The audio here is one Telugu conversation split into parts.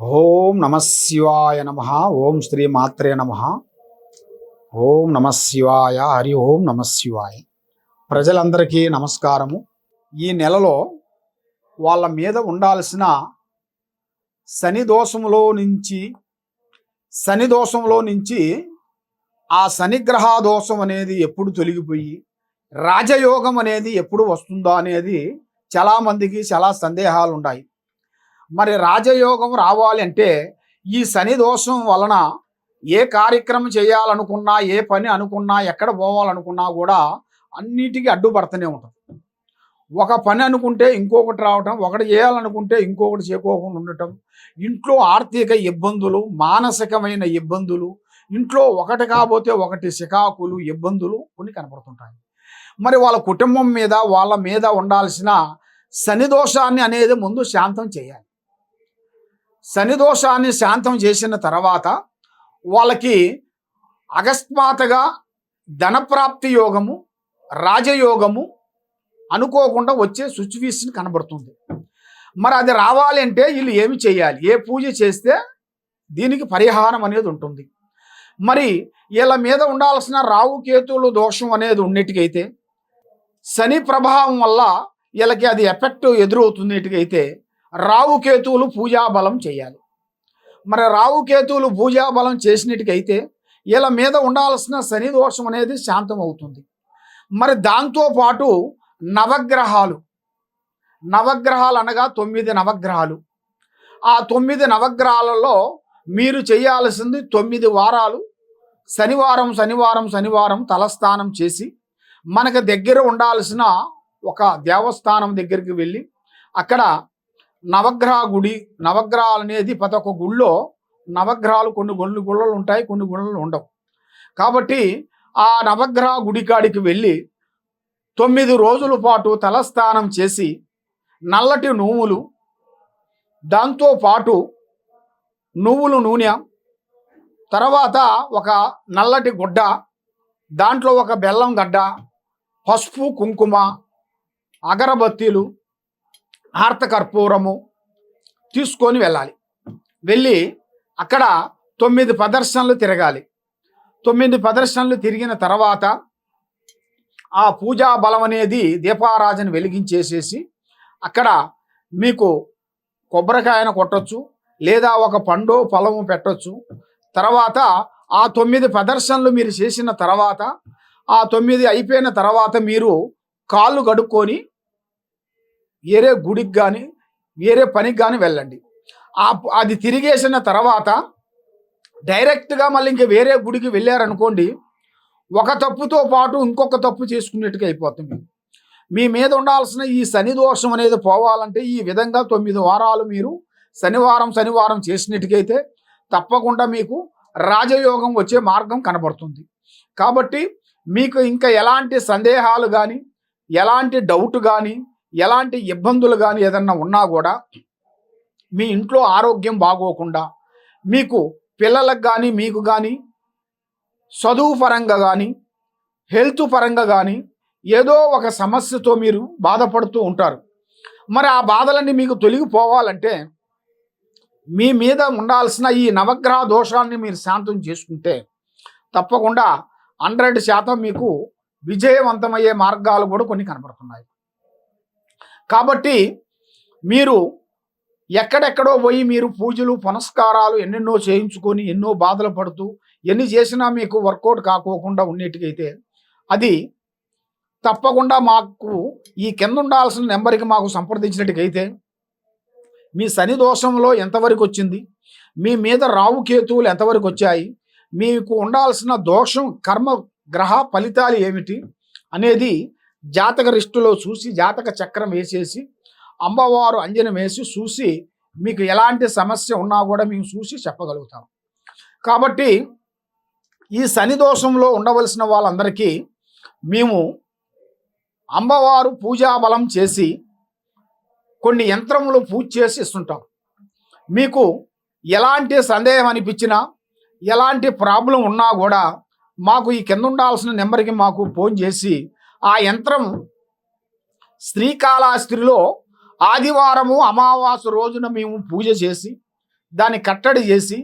ఓం నమ శివాయ నమ. ఓం శ్రీ మాత్రే నమ. ఓం నమ శివాయ. హరి ఓం నమ శివాయ. ప్రజలందరికీ నమస్కారము. ఈ నెలలో వాళ్ళ మీద ఉండాల్సిన శని దోషంలో నుంచి శని దోషంలో నుంచి ఆ శనిగ్రహ దోషం అనేది ఎప్పుడు తొలగిపోయి రాజయోగం అనేది ఎప్పుడు వస్తుందో అనేది చాలామందికి చాలా సందేహాలు ఉన్నాయి మరి రాజయోగం రావాలి అంటే ఈ శని దోషం వలన ఏ కార్యక్రమం చేయాలనుకున్నా ఏ పని అనుకున్నా ఎక్కడ పోవాలనుకున్నా కూడా అన్నిటికీ అడ్డుపడుతూనే ఉంటుంది. ఒక పని అనుకుంటే ఇంకొకటి రావటం ఒకటి చేయాలనుకుంటే ఇంకొకటి చేయకోకుండా ఉండటం ఇంట్లో ఆర్థిక ఇబ్బందులు మానసికమైన ఇబ్బందులు ఇంట్లో ఒకటి కాబోతే ఒకటి సికాకులు ఇబ్బందులు కొన్ని కనపడుతుంటాయి. మరి వాళ్ళ కుటుంబం మీద వాళ్ళ మీద ఉండాల్సిన శని దోషాన్ని అనేది ముందు శాంతం చేయాలి. శని దోషాన్ని శాంతం చేసిన తర్వాత వాళ్ళకి అకస్మాత్తుగా ధనప్రాప్తి యోగము రాజయోగము అనుకోకుండా వచ్చే సిచ్యువేషన్ కనబడుతుంది. మరి అది రావాలి అంటే వీళ్ళు ఏమి చేయాలి? ఏ పూజ చేస్తే దీనికి పరిహారం అనేది ఉంటుంది. మరి వీళ్ళ మీద ఉండాల్సిన రావు కేతువులు దోషం అనేది ఉన్నట్టుకైతే శని ప్రభావం వల్ల వీళ్ళకి అది ఎఫెక్ట్ ఎదురవుతున్నట్టుకైతే రావుకేతువులు పూజాబలం చేయాలి. మరి రావుకేతువులు పూజాబలం చేసినట్టుకైతే వీళ్ళ మీద ఉండాల్సిన శని దోషం అనేది శాంతం అవుతుంది మరి దాంతోపాటు నవగ్రహాలు నవగ్రహాలు అనగా తొమ్మిది నవగ్రహాలు. ఆ తొమ్మిది నవగ్రహాలలో మీరు చేయాల్సింది తొమ్మిది వారాలు శనివారం శనివారం శనివారం తలస్నానం చేసి మనకు దగ్గర ఉండాల్సిన ఒక దేవస్థానం దగ్గరికి వెళ్ళి అక్కడ నవగ్రహ గుడి నవగ్రహాలు అనేది ప్రతి ఒక్క గుళ్ళో నవగ్రహాలు కొన్ని గుళ్ళు గుళ్ళలు ఉంటాయి కొన్ని గుళ్ళలు ఉండవు. కాబట్టి ఆ నవగ్రహ గుడి కాడికి వెళ్ళి తొమ్మిది రోజుల పాటు తలస్నానం చేసి నల్లటి నువ్వులు దాంతో పాటు నువ్వులు నూనె తర్వాత ఒక నల్లటి గుడ్డ దాంట్లో ఒక బెల్లం గడ్డ పసుపు కుంకుమ అగరబత్తీలు ఆర్తకర్పూరము తీసుకొని వెళ్ళాలి. వెళ్ళి అక్కడ తొమ్మిది ప్రదర్శనలు తిరగాలి. తొమ్మిది ప్రదర్శనలు తిరిగిన తర్వాత ఆ పూజా బలం అనేది దీపారాజను వెలిగించేసేసి అక్కడ మీకు కొబ్బరికాయను కొట్టచ్చు లేదా ఒక పండు ఫలము పెట్టొచ్చు. తర్వాత ఆ తొమ్మిది ప్రదర్శనలు మీరు చేసిన తర్వాత ఆ తొమ్మిది అయిపోయిన తర్వాత మీరు కాళ్ళు కడుక్కొని వేరే గుడికి కానీ వేరే పనికి కానీ వెళ్ళండి. ఆ అది తిరిగేసిన తర్వాత డైరెక్ట్గా మళ్ళీ ఇంక వేరే గుడికి వెళ్ళారనుకోండి ఒక తప్పుతో పాటు ఇంకొక తప్పు చేసుకున్నట్టుగా అయిపోతుంది. మీ మీద ఉండాల్సిన ఈ శని దోషం అనేది పోవాలంటే ఈ విధంగా తొమ్మిది వారాలు మీరు శనివారం శనివారం చేసినట్టుకైతే తప్పకుండా మీకు రాజయోగం వచ్చే మార్గం కనబడుతుంది. కాబట్టి మీకు ఇంకా ఎలాంటి సందేహాలు కానీ ఎలాంటి డౌట్ కానీ ఎలాంటి ఇబ్బందులు కానీ ఏదన్నా ఉన్నా కూడా మీ ఇంట్లో ఆరోగ్యం బాగోకుండా మీకు పిల్లలకు కానీ మీకు కానీ చదువు పరంగా కానీ హెల్త్ పరంగా కానీ ఏదో ఒక సమస్యతో మీరు బాధపడుతూ ఉంటారు. మరి ఆ బాధలన్నీ మీకు తొలగిపోవాలంటే మీ మీద ఉండాల్సిన ఈ నవగ్రహ దోషాన్ని మీరు శాంతం చేసుకుంటే తప్పకుండా హండ్రెడ్ శాతం మీకు విజయవంతమయ్యే మార్గాలు కూడా కొన్ని కనబడుతున్నాయి. కాబట్టి మీరు ఎక్కడెక్కడో పోయి మీరు పూజలు పునస్కారాలు ఎన్నెన్నో చేయించుకొని ఎన్నో బాధలు పడుతూ ఎన్ని చేసినా మీకు వర్కౌట్ కాకోకుండా ఉండేటికైతే అది తప్పకుండా మాకు ఈ కింద ఉండాల్సిన నెంబర్కి మాకు సంప్రదించినట్టుకైతే మీ శని దోషంలో ఎంతవరకు వచ్చింది మీ మీద రావు కేతువులు ఎంతవరకు వచ్చాయి మీకు ఉండాల్సిన దోషం కర్మ గ్రహ ఫలితాలు ఏమిటి అనేది జాతక రిస్టులో చూసి జాతక చక్రం వేసేసి అమ్మవారు అంజనం వేసి చూసి మీకు ఎలాంటి సమస్య ఉన్నా కూడా మేము చూసి చెప్పగలుగుతాం. కాబట్టి ఈ శని దోషంలో ఉండవలసిన వాళ్ళందరికీ మేము అమ్మవారు పూజా బలం చేసి కొన్ని యంత్రములు పూజ చేసి ఇస్తుంటాం. మీకు ఎలాంటి సందేహం అనిపించినా ఎలాంటి ప్రాబ్లం ఉన్నా కూడా మాకు ఈ కింద ఉండాల్సిన నెంబర్కి మాకు ఫోన్ చేసి ఆ యంత్రం శ్రీకాళాస్త్రిలో ఆదివారము అమావాస రోజున మేము పూజ చేసి దాన్ని కట్టడి చేసి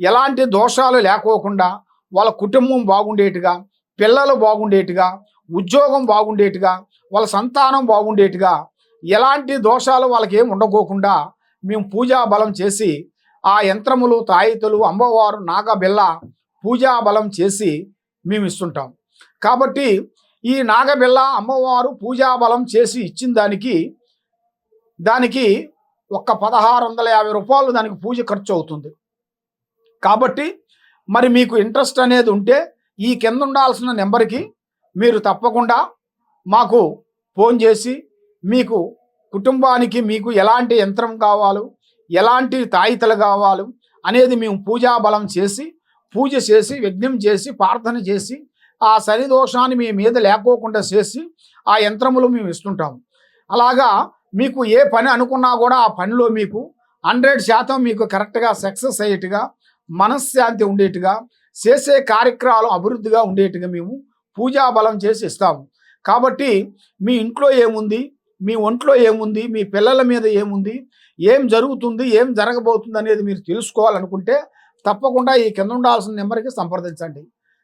ఎలాంటి దోషాలు లేకోకుండా వాళ్ళ కుటుంబం బాగుండేట్టుగా పిల్లలు బాగుండేట్టుగా ఉద్యోగం బాగుండేట్టుగా వాళ్ళ సంతానం బాగుండేట్టుగా ఎలాంటి దోషాలు వాళ్ళకి ఏం ఉండకోకుండా మేము పూజా బలం చేసి ఆ యంత్రములు తాయితులు అమ్మవారు నాగబెల్ల పూజా బలం చేసి మేము ఇస్తుంటాం. కాబట్టి ఈ నాగబిళ్ళ అమ్మవారు పూజా బలం చేసి ఇచ్చిన దానికి దానికి ఒక్క పదహారు వందల యాభై రూపాయలు దానికి పూజ ఖర్చు అవుతుంది. కాబట్టి మరి మీకు ఇంట్రెస్ట్ అనేది ఉంటే ఈ కింద ఉండాల్సిన నెంబర్కి మీరు తప్పకుండా మాకు ఫోన్ చేసి మీకు కుటుంబానికి మీకు ఎలాంటి యంత్రం కావాలో ఎలాంటి తాయితలు కావాలో అనేది మేము పూజా బలం చేసి పూజ చేసి యజ్ఞం చేసి ప్రార్థన చేసి ఆ శని దోషాన్ని మీ మీద లేకోకుండా చేసి ఆ యంత్రములు మేము ఇస్తుంటాము. అలాగా మీకు ఏ పని అనుకున్నా కూడా ఆ పనిలో మీకు హండ్రెడ్ శాతం మీకు కరెక్ట్గా సక్సెస్ అయ్యేట్టుగా మనశ్శాంతి ఉండేట్టుగా చేసే కార్యక్రమాలు అభివృద్ధిగా ఉండేట్టుగా మేము పూజా బలం చేసి ఇస్తాము. కాబట్టి మీ ఇంట్లో ఏముంది? మీ ఒంట్లో ఏముంది? మీ పిల్లల మీద ఏముంది? ఏం జరుగుతుంది? ఏం జరగబోతుంది అనేది మీరు తెలుసుకోవాలనుకుంటే తప్పకుండా ఈ కింద ఉండాల్సిన నెంబర్కి సంప్రదించండి.